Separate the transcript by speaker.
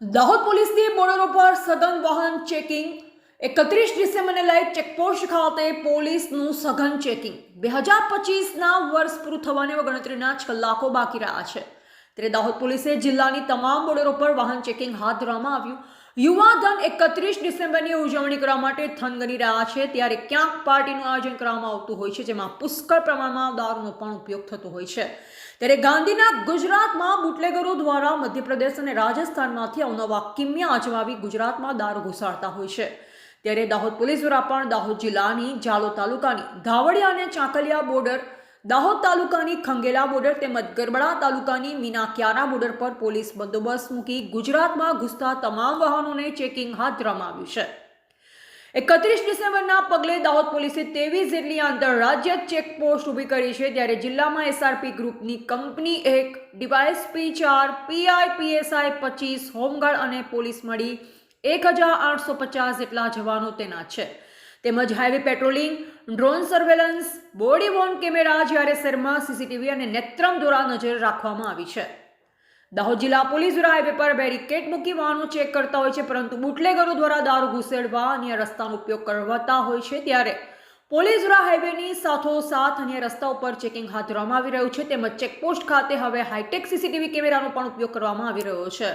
Speaker 1: દાહોદ પોલીસની બોર્ડરો પર સઘન વાહન ચેકિંગ. એકત્રીસ ડિસેમ્બરને લઈ ચેકપોસ્ટ ખાતે પોલીસનું સઘન ચેકિંગ. બે હજાર પચીસના વર્ષ પૂરું થવાને ગણતરીના જ કલાકો બાકી રહ્યા છે. ત્યારે દાહોદ પોલીસે જિલ્લાની તમામ બોર્ડરો પર વાહન ચેકિંગ હાથ ધરવામાં આવ્યું. યુવા ધન એકત્રીસ ડિસેમ્બરની ઉજવણી કરવા માટે થનગની રહ્યા છે. ત્યારે ક્યાંક પાર્ટીનું આયોજન કરવામાં આવતું હોય છે, જેમાં પુષ્કળ પ્રમાણમાં દારૂનો પણ ઉપયોગ થતો હોય છે. ત્યારે ગાંધીના ગુજરાતમાં બુટલેગરો દ્વારા મધ્યપ્રદેશ અને રાજસ્થાનમાંથી અવનવા કિમિયા અજમાવી ગુજરાતમાં દારૂ ઘુસાડતા હોય છે. ત્યારે દાહોદ પોલીસ દ્વારા પણ દાહોદ જિલ્લાની જાલો તાલુકાની ધાવડિયા અને ચાંકલિયા બોર્ડર દાહોદ તાલુકાની ખંગેલા બોર્ડર તેમજ ગરબડા તાલુકાની મીનાક્યારા બોર્ડર પર પોલીસ બંદોબસ્ત મૂકી ગુજરાતમાં ઘૂસતા તમામ વાહનોને ચેકિંગ હાથ ધરવામાં આવ્યું છે. એકત્રીસ ડિસેમ્બરના પગલે દાહોદ પોલીસે ત્રેવીસ જેટલી આંતરરાજ્ય ચેકપોસ્ટ ઊભી કરી છે ત્યારે જિલ્લામાં એસઆરપી ગ્રુપની કંપની એક, ડીવાયએસપી ચાર પીઆઈ પીએસઆઈ પચીસ, હોમગાર્ડ અને પોલીસ મળી એક હજાર આઠસો પચાસ જેટલા જવાનો તેના છે. તેમજ highway patrolling drone surveillance body worn camera જ્યારે શહેરમાં સીસીટીવી અને નેત્રમ દ્વારા નજર રાખવામાં આવી છે. દાહોદ જિલ્લા પોલીસ દ્વારા હાઈવે પર બેરિકેડ મૂકી વાહનો ચેક કરતા હોય છે, પરંતુ બુટલેગરો દ્વારા દારૂ ઘુસેડવા અન્ય રસ્તાનો ઉપયોગ કરવાતા હોય છે ત્યારે પોલીસ દ્વારા હાઈવેની સાથોસાથ અન્ય રસ્તા ઉપર ચેકિંગ હાથ ધરવામાં આવી રહ્યું છે. તેમજ ચેકપોસ્ટ ખાતે હવે હાઈટેક સીસીટીવી કેમેરાનો પણ ઉપયોગ કરવામાં આવી રહ્યો છે.